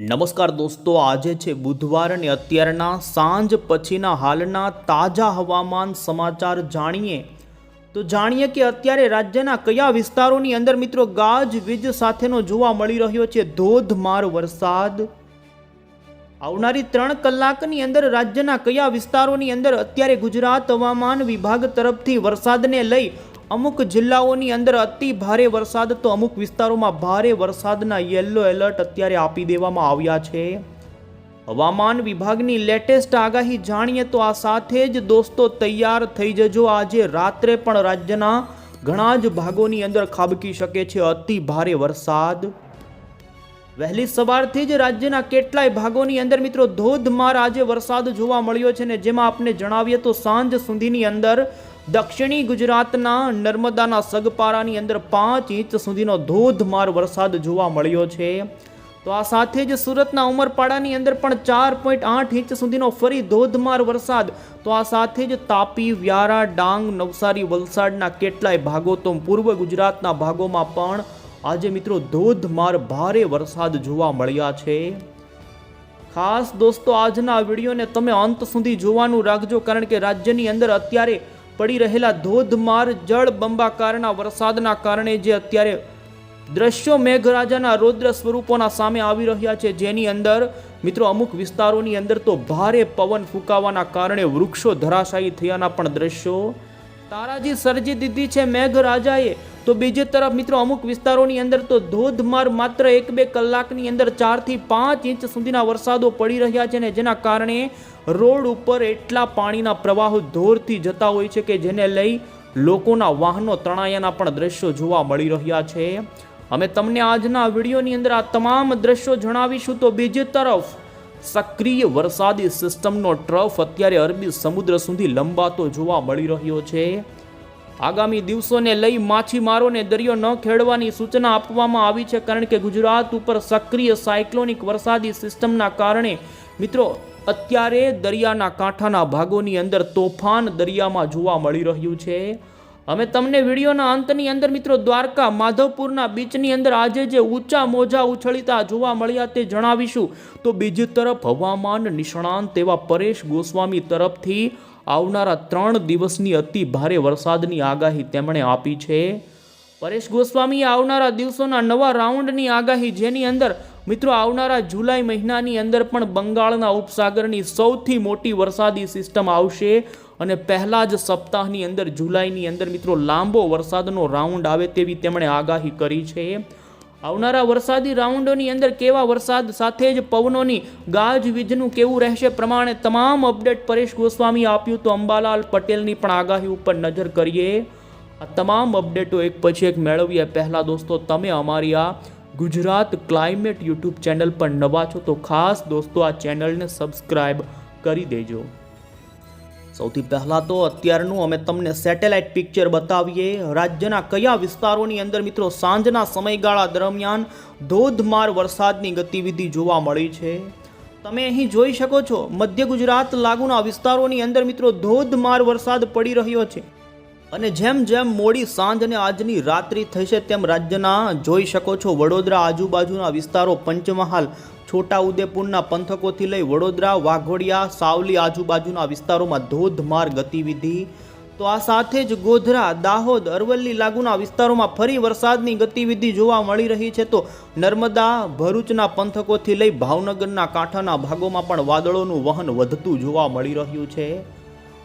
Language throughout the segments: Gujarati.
નમસ્કાર દોસ્તો, આજે છે બુધવાર અને અત્યારના સાંજ પછીના હાલના તાજા હવામાન સમાચાર જાણીએ. તો જાણીએ કે અત્યારે રાજ્યના કયા વિસ્તારોની અંદર મિત્રો ગાજ વીજ સાથેનો જોવા મળી રહ્યો છે? ધોધમાર વરસાદ. આવનારી ત્રણ કલાકની અંદર રાજ્યના કયા વિસ્તારોની અંદર અત્યારે ગુજરાત હવામાન વિભાગ તરફથી વરસાદને લઈ અમુક જિલ્લાઓની અંદર અતિ ભારે વરસાદ તો અમુક વિસ્તારોમાં ભારે વરસાદના યલો એલર્ટ અત્યારે આપી દેવામાં આવ્યા છે. હવામાન વિભાગની લેટેસ્ટ આગાહી જાણીએ તો આ સાથે જ દોસ્તો તૈયાર થઈ જજો. આજે રાત્રે પણ રાજ્યના ઘણા જ ભાગોની અંદર ખાબકી શકે છે અતિ ભારે વરસાદ. વહેલી સવારથી જ રાજ્યના કેટલાય ભાગોની અંદર મિત્રો ધોધમાર આજે વરસાદ જોવા મળ્યો છે ને જેમાં આપને જણાવીએ તો સાંજ સુધીની અંદર દક્ષિણી ગુજરાતના નર્મદાના સગપારાની અંદર પાંચ ઇંચ સુધીનો ધોધમાર વરસાદ જોવા મળ્યો છે. તો આ સાથે જ સુરતના ઉમરપાડાની અંદર પણ ચાર પોઈન્ટ આઠ ઇંચ સુધીનો ફરી ધોધમાર વરસાદ. તો આ સાથે જ તાપી, વ્યારા, ડાંગ, નવસારી, વલસાડના કેટલાય ભાગો તો પૂર્વ ગુજરાતના ભાગોમાં પણ આજે મિત્રો ધોધમાર ભારે વરસાદ જોવા મળ્યા છે. ખાસ દોસ્તો, આજના વિડીયોને તમે અંત સુધી જોવાનું રાખજો કારણ કે રાજ્યની અંદર અત્યારે પડી રહેલા ધોધમાર જળ બંબાકારના વરસાદના કારણે જે અત્યારે દ્રશ્યો મેઘરાજાના રૌદ્ર સ્વરૂપોના સામે આવી રહ્યા છે, જેની અંદર મિત્રો અમુક વિસ્તારોની અંદર તો ભારે પવન ફૂંકાવાના કારણે વૃક્ષો ધરાશાયી થયાના પણ દ્રશ્યો. તારાજી સર્જી દીધી છે મેઘરાજાએ. તો બીજી તરફ મિત્રો અમુક વિસ્તારોની અંદર તો ધોધમાર માત્ર એક બે કલાકની અંદર ચારથી પાંચ ઇંચ સુધીના વરસાદો પડી રહ્યા છે ને જેના કારણે રોડ ઉપર એટલા પાણીના પ્રવાહો ધોરથી જતા હોય છે કે જેને લઈ લોકોના વાહનો તણાયાના પણ દ્રશ્યો જોવા મળી રહ્યા છે. અમે તમને આજના વિડીયોની અંદર આ તમામ દ્રશ્યો જણાવીશું. તો બીજી તરફ, સક્રિય વરસાદી સિસ્ટમનો ટ્રફ અત્યારે અરબી સમુદ્ર સુધી લંબાતો જોવા મળી રહ્યો છે. આગામી દિવસોને લઈ માછીમારોને દરિયો ન ખેડવાની સૂચના આપવામાં આવી છે, કારણ કે ગુજરાત ઉપર સક્રિય સાયક્લોનિક વરસાદી સિસ્ટમના કારણે મિત્રો, અત્યારે દરિયાના કાંઠાના ભાગોની અંદર તોફાન દરિયામાં જોવા મળી રહ્યું છે. અમે તમને વિડીયોના અંતની અંદર મિત્રો દ્વારકા માધવપુરના બીચની અંદર આજે જે ઊંચા મોજા ઉછળીતા જોવા મળ્યા તે જણાવીશું. તો બીજી તરફ હવામાન નિષ્ણાંત એવા પરેશ ગોસ્વામી તરફથી આવનારા ત્રણ દિવસની અતિ ભારે વરસાદની આગાહી તેમણે આપી છે. પરેશ ગોસ્વામીએ આવનારા દિવસોના નવા રાઉન્ડની આગાહી જેની અંદર મિત્રો, આવનારા જુલાઈ મહિનાની અંદર પણ બંગાળના ઉપસાગરની સૌથી મોટી વરસાદી સિસ્ટમ આવશે અને પહેલા જ સપ્તાહની અંદર, જુલાઈની અંદર મિત્રો, લાંબો વરસાદનો રાઉન્ડ આવે તેવી તેમણે આગાહી કરી છે. આવનારા વરસાદી રાઉન્ડોની અંદર કેવા વરસાદ સાથે જ પવનોની ગાજવીજનું કેવું રહેશે પ્રમાણે તમામ અપડેટ પરેશ ગોસ્વામી આપ્યું તો અંબાલાલ પટેલની પણ આગાહી ઉપર નજર કરીએ. આ તમામ અપડેટો એક પછી એક મેળવીએ. પહેલાં દોસ્તો, તમે અમારી આ ગુજરાત ક્લાઇમેટ યુટ્યુબ ચેનલ પર નવા છો તો ખાસ દોસ્તો આ ચેનલને સબસ્ક્રાઈબ કરી દેજો. સૌથી પહેલાં તો અત્યારનું અમે તમને સેટેલાઇટ પિક્ચર બતાવીએ. રાજ્યના કયા વિસ્તારોની અંદર મિત્રો સાંજના સમયગાળા દરમિયાન ધોધમાર વરસાદની ગતિવિધિ જોવા મળી છે? તમે અહીં જોઈ શકો છો, મધ્ય ગુજરાત લાગુના વિસ્તારોની અંદર મિત્રો ધોધમાર વરસાદ પડી રહ્યો છે. અને જેમ જેમ મોડી સાંજ અને આજની રાત્રિ થશે, તેમ રાજ્યના જોઈ શકો છો, વડોદરા આજુબાજુના વિસ્તારો પંચમહાલ, છોટાઉદેપુરના પંથકોથી લઈ વડોદરા, વાઘોડિયા, સાવલી આજુબાજુના વિસ્તારોમાં ધોધમાર ગતિવિધિ. તો આ સાથે જ ગોધરા, દાહોદ, અરવલ્લી લાગુના વિસ્તારોમાં ફરી વરસાદની ગતિવિધિ જોવા મળી રહી છે. તો નર્મદા, ભરૂચના પંથકોથી લઈ ભાવનગરના કાંઠાના ભાગોમાં પણ વાદળોનું વહન વધતું જોવા મળી રહ્યું છે.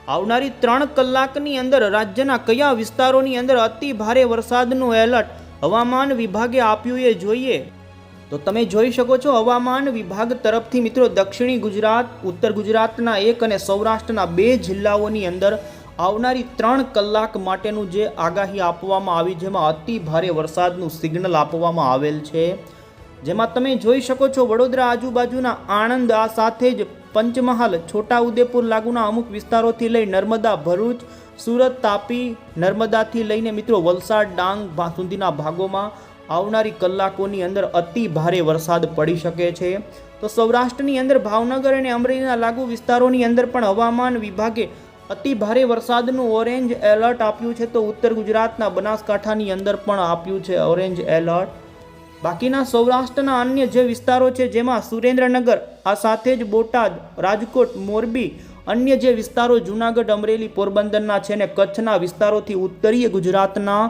આવનારી ત્રણ કલાકની અંદર રાજ્યના કયા વિસ્તારોની અંદર અતિ ભારે વરસાદનું એલર્ટ હવામાન વિભાગે આપ્યું એ જોઈએ. તો તમે જોઈ શકો છો હવામાન વિભાગ તરફથી મિત્રો દક્ષિણી ગુજરાત, ઉત્તર ગુજરાતના એક અને સૌરાષ્ટ્રના બે જિલ્લાઓની અંદર આવનારી ત્રણ કલાક માટેનું જે આગાહી આપવામાં આવી જેમાં અતિ ભારે વરસાદનું સિગ્નલ આપવામાં આવેલ છે. જેમાં તમે જોઈ શકો છો વડોદરા આજુબાજુના આણંદ આ સાથે જ પંચમહાલ, છોટાઉદેપુર લાગુના અમુક વિસ્તારોથી લઈ નર્મદા, ભરૂચ, સુરત, તાપી, નર્મદાથી લઈને મિત્રો વલસાડ, ડાંગ સુધીના ભાગોમાં આવનારી કલાકોની અંદર અતિ ભારે વરસાદ પડી શકે છે. તો સૌરાષ્ટ્રની અંદર ભાવનગર અને અમરેલીના લાગુ વિસ્તારોની અંદર પણ હવામાન વિભાગે અતિ ભારે વરસાદનું ઓરેન્જ એલર્ટ આપ્યું છે. તો ઉત્તર ગુજરાતના બનાસકાંઠાની અંદર પણ આપ્યું છે ઓરેન્જ એલર્ટ. બાકીના સૌરાષ્ટ્રના અન્ય જે વિસ્તારો છે, જેમાં સુરેન્દ્રનગર, આ સાથે જ બોટાદ, રાજકોટ, મોરબી, અન્ય જે વિસ્તારો, જૂનાગઢ, અમરેલી, પોરબંદરના છે ને કચ્છના વિસ્તારોથી ઉત્તરીય ગુજરાતના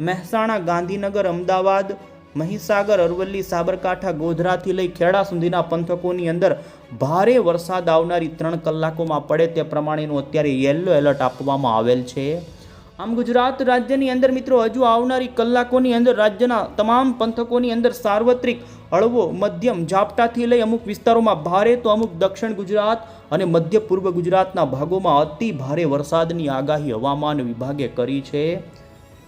મહેસાણા, ગાંધીનગર, અમદાવાદ, મહીસાગર, અરવલ્લી, સાબરકાંઠા, ગોધરાથી લઈ ખેડા સુધીના પંથકોની અંદર ભારે વરસાદ આવનારી ત્રણ કલાકોમાં પડે તે પ્રમાણેનું અત્યારે યલો એલર્ટ આપવામાં આવેલ છે. આમ ગુજરાત રાજ્યની અંદર મિત્રો હજુ આવનારી કલાકોની અંદર રાજ્યના તમામ પંથકોની અંદર સાર્વત્રિક હળવો, મધ્યમ ઝાપટાથી લઈ અમુક વિસ્તારોમાં ભારે તો અમુક દક્ષિણ ગુજરાત અને મધ્ય પૂર્વ ગુજરાતના ભાગોમાં અતિ ભારે વરસાદની આગાહી હવામાન વિભાગે કરી છે.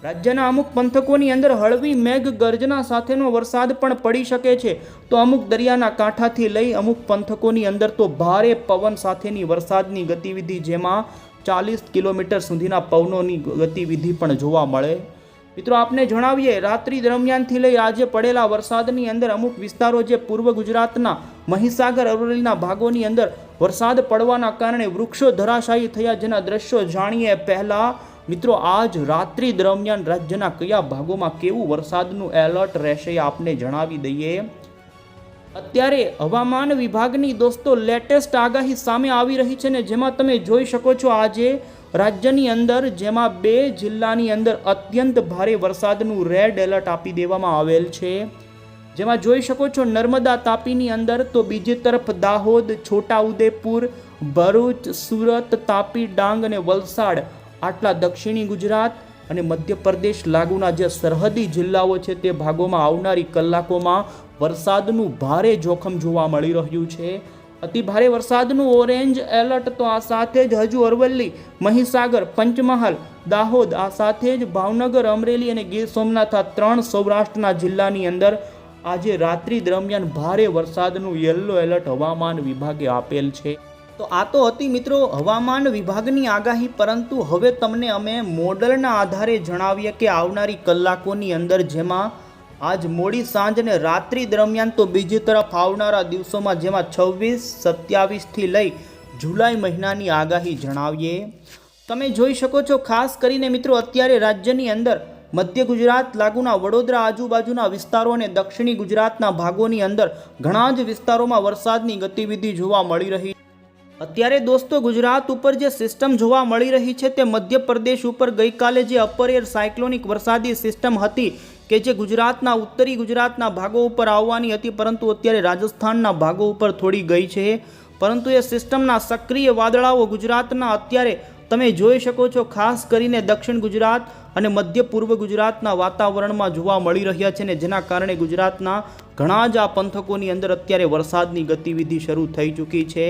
રાજ્યના અમુક પંથકોની અંદર હળવી મેઘ ગર્જના સાથેનો વરસાદ પણ પડી શકે છે. તો અમુક દરિયાના કાંઠાથી લઈ અમુક પંથકોની અંદર તો ભારે પવન સાથેની વરસાદની ગતિવિધિ જેમાં ચાલીસ કિલોમીટર સુધીના પવનોની ગતિવિધિ પણ જોવા મળે. મિત્રો, આપને જણાવીએ, રાત્રિ દરમિયાનથી લઈ આજે પડેલા વરસાદની અંદર અમુક વિસ્તારો જે પૂર્વ ગુજરાતના મહીસાગર અરવલ્લીના ભાગોની અંદર વરસાદ પડવાના કારણે વૃક્ષો ધરાશાયી થયા જેના દ્રશ્યો જાણીએ પહેલાં. મિત્રો, આજ રાત્રિ દરમિયાન રાજ્યના કયા ભાગોમાં કેવું વરસાદનું એલર્ટ રહેશે આપને જણાવી દઈએ. અત્યારે હવામાન વિભાગની દોસ્તો લેટેસ્ટ આગાહી સામે આવી રહી છે ને જેમાં તમે જોઈ શકો છો આજે રાજ્યની અંદર, જેમાં બે જિલ્લાની અંદર અત્યંત ભારે વરસાદનું રેડ એલર્ટ આપી દેવામાં આવેલ છે. જેમાં જોઈ શકો છો નર્મદા તાપીની અંદર તો બીજી તરફ દાહોદ, છોટાઉદેપુર, ભરૂચ, સુરત, તાપી, ડાંગ અને વલસાડ, આટલા દક્ષિણી ગુજરાત અને મધ્યપ્રદેશ લાગુના જે સરહદી જિલ્લાઓ છે તે ભાગોમાં આવનારી કલાકોમાં વરસાદનું ભારે જોખમ જોવા મળી રહ્યું છે. અતિ ભારે વરસાદનું ઓરેન્જ એલર્ટ તો આ સાથે જ હજુ અરવલ્લી, મહીસાગર, પંચમહાલ, દાહોદ આ સાથે જ ભાવનગર, અમરેલી અને ગીર સોમનાથ આ ત્રણ સૌરાષ્ટ્રના જિલ્લાની અંદર આજે રાત્રિ દરમિયાન ભારે વરસાદનું યલો એલર્ટ હવામાન વિભાગે આપેલ છે. તો આ તો હતી મિત્રો હવામાન વિભાગની આગાહી, પરંતુ હવે તમને અમે મોડલના આધારે જણાવીએ કે આવનારી કલાકોની અંદર જેમાં આજ મોડી સાંજ અને રાત્રિ દરમિયાન તો બીજી તરફ આવનારા દિવસોમાં જેમાં છવ્વીસ સત્યાવીસથી લઈ જુલાઈ મહિનાની આગાહી જણાવીએ. તમે જોઈ શકો છો, ખાસ કરીને મિત્રો અત્યારે રાજ્યની અંદર મધ્ય ગુજરાત લાગુના વડોદરા આજુબાજુના વિસ્તારો અને દક્ષિણી ગુજરાતના ભાગોની અંદર ઘણા જ વિસ્તારોમાં વરસાદની ગતિવિધિ જોવા મળી રહી અત્યારે દોસ્તો ગુજરાત ઉપર જે સિસ્ટમ જોવા મળી રહી છે તે મધ્યપ્રદેશ ઉપર ગઈકાલે જે અપર એર સાયક્લોનિક વરસાદી સિસ્ટમ હતી કે જે ગુજરાતના ઉત્તરી ગુજરાતના ભાગો ઉપર આવવાની હતી, પરંતુ અત્યારે રાજસ્થાનના ભાગો ઉપર થોડી ગઈ છે. પરંતુ એ સિસ્ટમના સક્રિય વાદળાઓ ગુજરાતના અત્યારે તમે જોઈ શકો છો, ખાસ કરીને દક્ષિણ ગુજરાત અને મધ્ય પૂર્વ ગુજરાતના વાતાવરણમાં જોવા મળી રહ્યા છે ને જેના કારણે ગુજરાતના ઘણા જ આ પંથકોની અંદર અત્યારે વરસાદની ગતિવિધિ શરૂ થઈ ચૂકી છે.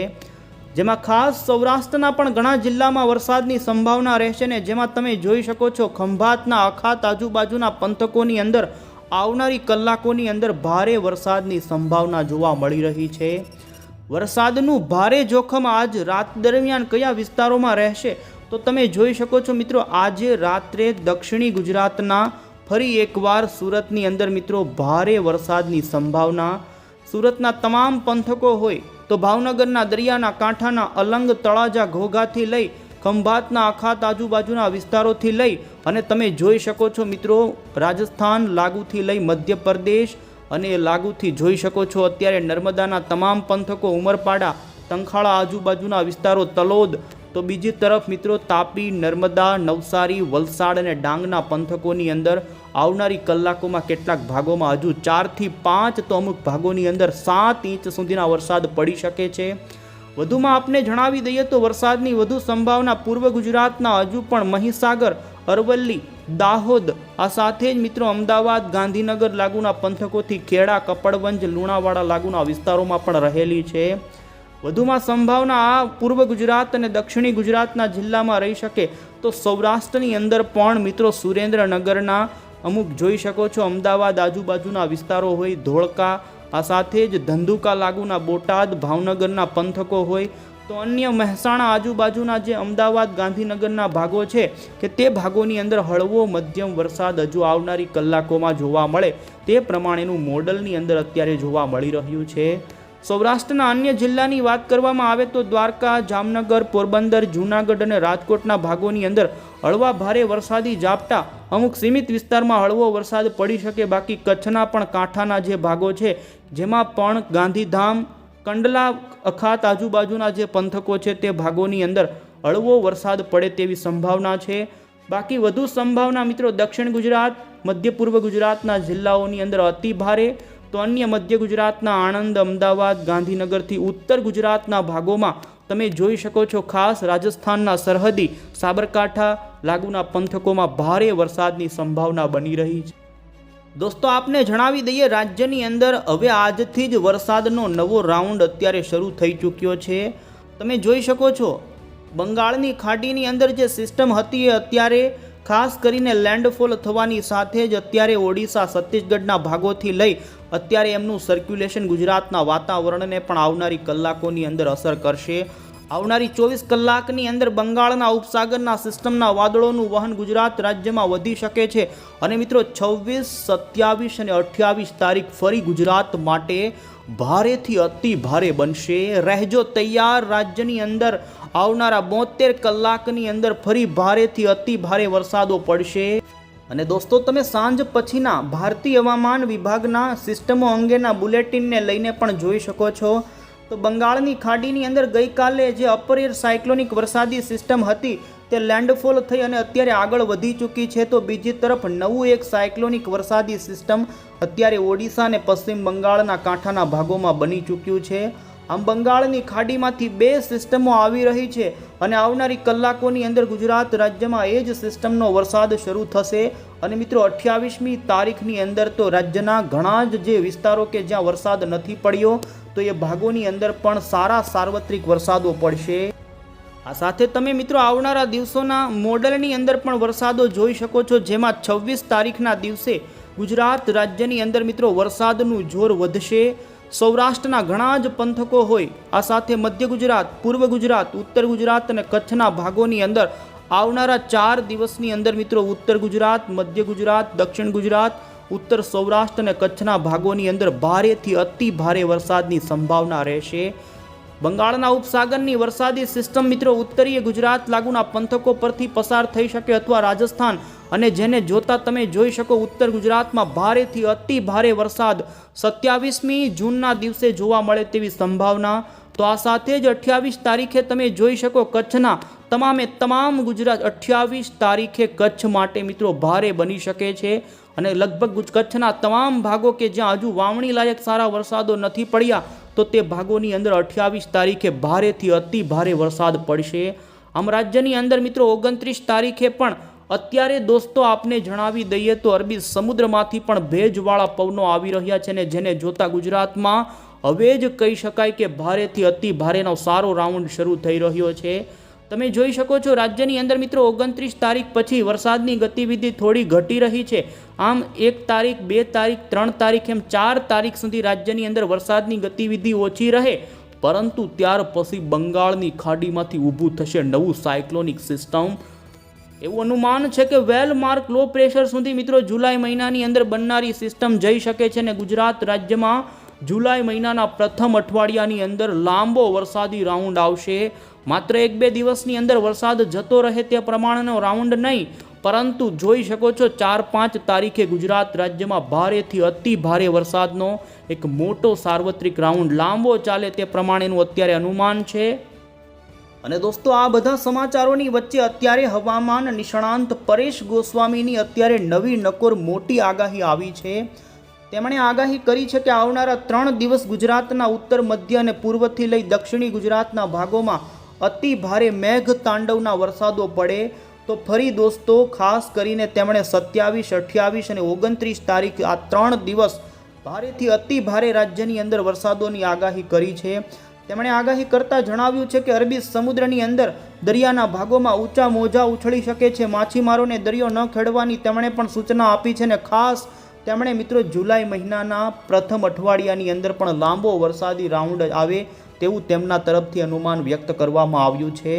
જેમાં ખાસ સૌરાષ્ટ્રના પણ ઘણા જિલ્લામાં વરસાદની સંભાવના રહેશે ને જેમાં તમે જોઈ શકો છો ખંભાતના અખાત આજુબાજુના પંથકોની અંદર, આવનારી કલાકોની અંદર ભારે વરસાદની સંભાવના જોવા મળી રહી છે. વરસાદનું ભારે જોખમ આજ રાત દરમિયાન કયા વિસ્તારોમાં રહેશે તો તમે જોઈ શકો છો મિત્રો આજે રાત્રે દક્ષિણી ગુજરાતના ફરી એકવાર સુરતની અંદર મિત્રો ભારે વરસાદની સંભાવના. સુરતના તમામ પંથકો હોય તો ભાવનગરના દરિયાના કાંઠાના અલંગ તળાજા ઘોઘાથી લઈ ખંભાતના અખાત આજુબાજુના વિસ્તારોથી લઈ અને તમે જોઈ શકો છો મિત્રો, રાજસ્થાન લાગુથી લઈ મધ્યપ્રદેશ અને લાગુથી જોઈ શકો છો અત્યારે નર્મદાના તમામ પંથકો ઉમરપાડા, તંખાળા આજુબાજુના વિસ્તારો, તલોદ તો બીજી તરફ મિત્રો, તાપી, નર્મદા, નવસારી, વલસાડ અને ડાંગના પંથકોની અંદર આવનારી કલાકોમાં કેટલાક ભાગોમાં હજુ ચારથી પાંચ તો અમુક ભાગોની અંદર સાત ઇંચ સુધીના વરસાદ પડી શકે છે. વધુમાં આપને જણાવી દઈએ તો વરસાદની વધુ સંભાવના પૂર્વ ગુજરાતના હજુ પણ મહીસાગર, અરવલ્લી, દાહોદ, આ સાથે જ મિત્રો અમદાવાદ, ગાંધીનગર લાગુના પંથકોથી ખેડા, કપડવંજ, લુણાવાડા લાગુના વિસ્તારોમાં પણ રહેલી છે. વધુમાં સંભાવના આ પૂર્વ ગુજરાત અને દક્ષિણી ગુજરાતના જિલ્લામાં રહી શકે તો સૌરાષ્ટ્રની અંદર પણ મિત્રો સુરેન્દ્રનગરના અમુક જોઈ શકો છો. અમદાવાદ આજુબાજુના વિસ્તારો હોય, ધોળકા, આ સાથે જ ધંધુકા લાગુના બોટાદ, ભાવનગરના પંથકો હોય. તો અન્ય મહેસાણા આજુબાજુના જે અમદાવાદ, ગાંધીનગરના ભાગો છે કે તે ભાગોની અંદર હળવો મધ્યમ વરસાદ હજુ આવનારી કલાકોમાં જોવા મળે. તે પ્રમાણેનું મોડલની અંદર અત્યારે જોવા મળી રહ્યું છે. સૌરાષ્ટ્રના અન્ય જિલ્લાની વાત કરવામાં આવે તો દ્વારકા, જામનગર, પોરબંદર, જૂનાગઢ અને રાજકોટના ભાગોની અંદર હળવા ભારે વરસાદી ઝાપટા. અમુક સીમિત વિસ્તારમાં હળવો વરસાદ પડી શકે, બાકી કચ્છના પણ કાંઠાના જે ભાગો છે, જેમાં પણ ગાંધીધામ, કંડલા અખાત આજુબાજુના જે પંથકો છે તે ભાગોની અંદર હળવો વરસાદ પડે તેવી સંભાવના છે. બાકી વધુ સંભાવના મિત્રો દક્ષિણ ગુજરાત, મધ્ય પૂર્વ ગુજરાતના જિલ્લાઓની અંદર અતિ ભારે તો અન્ય મધ્ય ગુજરાતના આણંદ, અમદાવાદ, ગાંધીનગરથી ઉત્તર ગુજરાતના ભાગોમાં તમે જોઈ શકો છો ખાસ રાજસ્થાનના સરહદી સાબરકાંઠા, લાગુના પંથકોમાં ભારે વરસાદની સંભાવના બની રહી છે. દોસ્તો, આપને જણાવી દઈએ રાજ્યની અંદર હવે આજથી જ વરસાદનો નવો રાઉન્ડ અત્યારે શરૂ થઈ ચૂક્યો છે. તમે જોઈ શકો છો, બંગાળની ખાડીની અંદર જે સિસ્ટમ હતી એ અત્યારે ખાસ કરીને લેન્ડફોલ થવાની સાથે જ અત્યારે ઓડિશા, છત્તીસગઢના ભાગોથી લઈ અત્યારે એમનું સર્ક્યુલેશન ગુજરાતના વાતાવરણને પણ આવનારી કલાકોની અંદર અસર કરશે. આવનારી ચોવીસ કલાકની અંદર બંગાળના ઉપસાગરના સિસ્ટમના વાદળોનું વહન ગુજરાત રાજ્યમાં વધી શકે છે. અને મિત્રો, છવ્વીસ, સત્યાવીસ અને અઠ્યાવીસ તારીખ ફરી ગુજરાત માટે ભારેથી અતિ ભારે બનશે. રહેજો તૈયાર રાજ્યની અંદર. આવનારા બોતેર કલાકની અંદર ફરી ભારેથી અતિ ભારે વરસાદો પડશે. અને દોસ્તો, તમે સાંજ પછીના ભારતીય હવામાન વિભાગના સિસ્ટમો અંગેના બુલેટિનને લઈને પણ જોઈ શકો છો. તો બંગાળની ખાડીની અંદર ગઈકાલે જે અપર એર સાયક્લોનિક વરસાદી સિસ્ટમ હતી તે લેન્ડફોલ થઈ અને અત્યારે આગળ વધી ચૂકી છે. તો બીજી તરફ નવું એક સાયક્લોનિક વરસાદી સિસ્ટમ અત્યારે ઓડિશા અને પશ્ચિમ બંગાળના કાંઠાના ભાગોમાં બની ચૂક્યું છે. આમ બંગાળની ખાડીમાંથી બે સિસ્ટમો આવી રહી છે અને આવનારી કલાકોની અંદર ગુજરાત રાજ્યમાં એ જ સિસ્ટમનો વરસાદ શરૂ થશે. અને મિત્રો, અઠ્યાવીસમી તારીખની અંદર તો રાજ્યના ઘણા જ જે વિસ્તારો કે જ્યાં વરસાદ નથી પડ્યો, તો એ ભાગોની અંદર પણ સારા સાર્વત્રિક વરસાદો પડશે. આ સાથે તમે મિત્રો આવનારા દિવસોના મોડલની અંદર પણ વરસાદો જોઈ શકો છો, જેમાં છવ્વીસ તારીખના દિવસે ગુજરાત રાજ્યની અંદર મિત્રો વરસાદનું જોર વધશે. સૌરાષ્ટ્રના ઘણા જ પંથકો હોય, આ સાથે મધ્ય ગુજરાત, પૂર્વ ગુજરાત, ઉત્તર ગુજરાત અને કચ્છના ભાગોની અંદર આવનારા ચાર દિવસની અંદર મિત્રો ઉત્તર ગુજરાત, મધ્ય ગુજરાત, દક્ષિણ ગુજરાત, ઉત્તર સૌરાષ્ટ્ર અને કચ્છના ભાગોની અંદર ભારેથી અતિ ભારે વરસાદની સંભાવના રહેશે. બંગાળના ઉપસાગરની વરસાદી સિસ્ટમ મિત્રો ઉત્તરીય ગુજરાત લાગુના પંથકો પરથી પસાર થઈ શકે અથવા રાજસ્થાન અને જેને જોતા તમે જોઈ શકો ઉત્તર ગુજરાતમાં ભારેથી અતિ ભારે વરસાદ. સત્યાવીસમી જૂનના દિવસે જોવા મળે તેવી સંભાવના. તો આ સાથે જ અઠ્યાવીસ તારીખે તમે જોઈ શકો કચ્છના તમામે તમામ ગુજરાત અઠ્યાવીસ તારીખે કચ્છ માટે મિત્રો ભારે બની શકે છે. અને લગભગ કચ્છના તમામ ભાગો કે જ્યાં હજુ વાવણી લાયક સારા વરસાદો નથી પડ્યા, તો તે ભાગોની અંદર અઠ્યાવીસ તારીખે ભારેથી અતિ ભારે વરસાદ પડશે. આમ રાજ્યની અંદર મિત્રો ઓગણત્રીસ તારીખે પણ અત્યારે દોસ્તો આપને જણાવી દઈએ તો અરબી સમુદ્રમાંથી પણ ભેજવાળા પવનો આવી રહ્યા છે ને જેને જોતા ગુજરાતમાં હવે જ કહી શકાય કે ભારેથી અતિ ભારેનો સારો રાઉન્ડ શરૂ થઈ રહ્યો છે. તમે જોઈ શકો છો, રાજ્યની અંદર મિત્રો ઓગણત્રીસ તારીખ પછી વરસાદની ગતિવિધિ થોડી ઘટી રહી છે. આમ એક તારીખ, બે તારીખ, ત્રણ તારીખ એમ ચાર તારીખ સુધી રાજ્યની અંદર વરસાદની ગતિવિધિ ઓછી રહે. પરંતુ ત્યાર પછી બંગાળની ખાડીમાંથી ઊભું થશે નવું સાયક્લોનિક સિસ્ટમ. એવું અનુમાન છે કે વેલ માર્ક લો પ્રેશર સુધી મિત્રો જુલાઈ મહિનાની અંદર બનનારી સિસ્ટમ જઈ શકે છે અને ગુજરાત રાજ્યમાં જુલાઈ મહિનાના પ્રથમ અઠવાડિયાની અંદર લાંબો વરસાદી રાઉન્ડ આવશે. માત્ર એક બે દિવસની અંદર વરસાદ જતો રહે તે પ્રમાણેનો રાઉન્ડ નહીં, પરંતુ જોઈ શકો છો ચાર પાંચ તારીખે ગુજરાત રાજ્યમાં ભારેથી અતિ ભારે વરસાદનો એક મોટો સાર્વત્રિક રાઉન્ડ લાંબો ચાલે તે પ્રમાણેનું અત્યારે અનુમાન છે. અને દોસ્તો, આ બધા સમાચારોની વચ્ચે અત્યારે હવામાન નિષ્ણાંત પરેશ ગોસ્વામીની અત્યારે નવી નકોર મોટી આગાહી આવી છે. તેમણે આગાહી કરી છે કે આવનારા ત્રણ દિવસ ગુજરાતના ઉત્તર, મધ્ય અને પૂર્વથી લઈ દક્ષિણી ગુજરાતના ભાગોમાં અતિ ભારે મેઘ તાંડવના વરસાદો પડે તો ફરી દોસ્તો, ખાસ કરીને તેમણે સત્યાવીસ, અઠ્યાવીસ અને ઓગણત્રીસ તારીખ આ ત્રણ દિવસ ભારેથી અતિ ભારે રાજ્યની અંદર વરસાદોની આગાહી કરી છે. તેમણે આગાહી કરતા જણાવ્યું છે કે અરબી સમુદ્રની અંદર દરિયાના ભાગોમાં ઊંચા મોજા ઉછળી શકે છે. માછીમારોને દરિયો ન ખેડવાની તેમણે પણ સૂચના આપી છે ને ખાસ તેમણે મિત્રો જુલાઈ મહિનાના પ્રથમ અઠવાડિયાની અંદર પણ લાંબો વરસાદી રાઉન્ડ આવે તેવું તેમના તરફથી અનુમાન વ્યક્ત કરવામાં આવ્યું છે.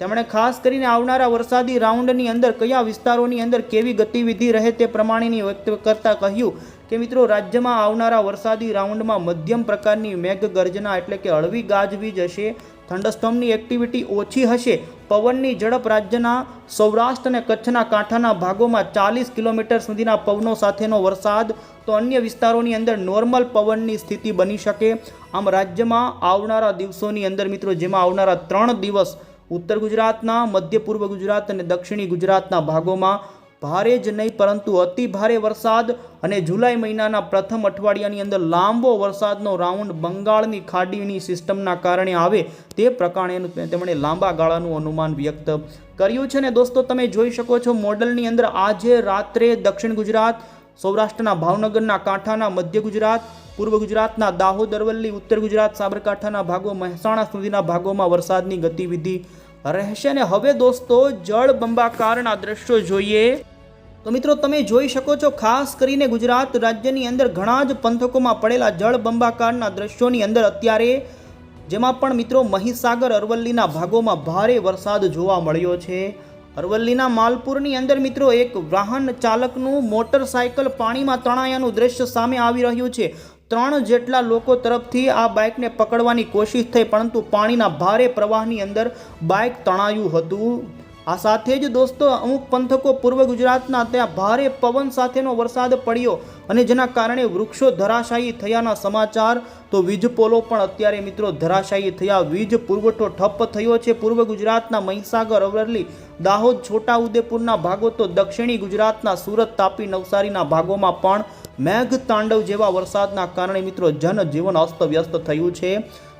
તેમણે ખાસ કરીને આવનારા વરસાદી રાઉન્ડની અંદર કયા વિસ્તારોની અંદર કેવી ગતિવિધિ રહે તે પ્રમાણેની વ્યક્ત કરતા કહ્યું કે મિત્રો, રાજ્યમાં આવનારા વરસાદી રાઉન્ડમાં મધ્યમ પ્રકારની મેઘ ગર્જના એટલે કે હળવી ગાજવીજ હશે. થંડરસ્ટોમની એક્ટિવિટી ઓછી હશે. પવનની ઝડપ રાજ્યના સૌરાષ્ટ્ર અને કચ્છના કાંઠાના ભાગોમાં ચાલીસ કિલોમીટર સુધીના પવનો સાથેનો વરસાદ, તો અન્ય વિસ્તારોની અંદર નોર્મલ પવનની સ્થિતિ બની શકે. આમ રાજ્યમાં આવનારા દિવસોની અંદર મિત્રો, જેમાં આવનારા ત્રણ દિવસ ઉત્તર ગુજરાતના, મધ્ય પૂર્વ ગુજરાત અને દક્ષિણી ગુજરાતના ભાગોમાં ભારે જ નહીં, પરંતુ અતિ ભારે વરસાદ અને જુલાઈ મહિનાના પ્રથમ અઠવાડિયાની અંદર લાંબો વરસાદનો રાઉન્ડ બંગાળની ખાડીની સિસ્ટમના કારણે આવે તે પ્રકારેનું તેમણે લાંબા ગાળાનું અનુમાન વ્યક્ત કર્યું છે. ને દોસ્તો, તમે જોઈ શકો છો મોડલની અંદર આજે રાત્રે દક્ષિણ ગુજરાત, સૌરાષ્ટ્રના ભાવનગરના કાંઠાના મધ્ય ગુજરાત, પૂર્વ ગુજરાતના દાહોદ, અરવલ્લી, ઉત્તર ગુજરાત, સાબરકાંઠાના ભાગો, મહેસાણા સુધીના ભાગોમાં વરસાદની ગતિવિધિ રહેશે. ને હવે દોસ્તો જળ બંબાકારના દ્રશ્યો જોઈએ. તો મિત્રો, તમે જોઈ શકો છો, ખાસ કરીને ગુજરાત રાજ્યની અંદર ઘણા જ પંથકોમાં પડેલા જળ બંબાકારના દ્રશ્યોની અંદર અત્યારે જેમાં પણ મિત્રો મહીસાગર, અરવલ્લીના ભાગોમાં ભારે વરસાદ જોવા મળ્યો છે. અરવલ્લીના માલપુરની અંદર મિત્રો, એક વાહન ચાલકનું મોટરસાયકલ પાણીમાં તણાયાનું દ્રશ્ય સામે આવી રહ્યું છે. ત્રણ જેટલા લોકો તરફથી આ બાઇકને પકડવાની કોશિશ થઈ, પરંતુ પાણીના ભારે પ્રવાહની અંદર બાઇક તણાયું હતું. આ સાથે જ દોસ્તો, અમુક પંથકો પૂર્વ ગુજરાતના ત્યાં ભારે પવન સાથેનો વરસાદ પડ્યો અને જેના કારણે વૃક્ષો ધરાશાયી થયાના સમાચાર. તો વીજ પોલો પણ અત્યારે મિત્રો ધરાશાયી થયા. વીજ પુરવઠો ઠપ્પ થયો છે પૂર્વ ગુજરાતના મહીસાગર અવરલી દાહોદ છોટા ઉદેપુરના ભાગો. તો દક્ષિણી ગુજરાતના સુરત, તાપી, નવસારીના ભાગોમાં પણ મેઘ તાંડવ જેવા વરસાદના કારણે મિત્રો જનજીવન અસ્તવ્યસ્ત થયું છે.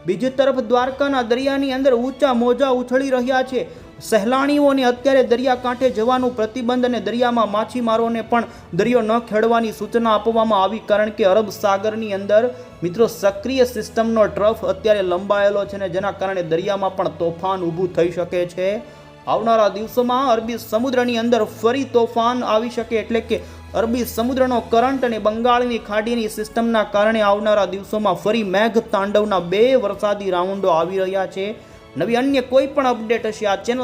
બીજી તરફ દ્વારકાના દરિયાની અંદર ઊંચા મોજા ઉછળી રહ્યા છે. સહેલાણીઓને અત્યારે દરિયાકાંઠે જવાનું પ્રતિબંધ અને દરિયામાં માછીમારોને પણ દરિયો ન ખેડવાની સૂચના આપવામાં આવી કારણ કે અરબ સાગરની અંદર મિત્રો સક્રિય સિસ્ટમનો ટ્રફ અત્યારે લંબાયેલો છે ને જેના કારણે દરિયામાં પણ તોફાન ઊભું થઈ શકે છે. આવનારા દિવસોમાં અરબી સમુદ્રની અંદર ફરી તોફાન આવી શકે એટલે કે અરબી સમુદ્રનો કરંટ અને બંગાળની ખાડીની સિસ્ટમના કારણે આવનારા દિવસોમાં ફરી મેઘ તાંડવના બે વરસાદી રાઉન્ડો આવી રહ્યા છે. નવી અન્ય કોઈ પણ અપડેટ હશે આ ચેનલ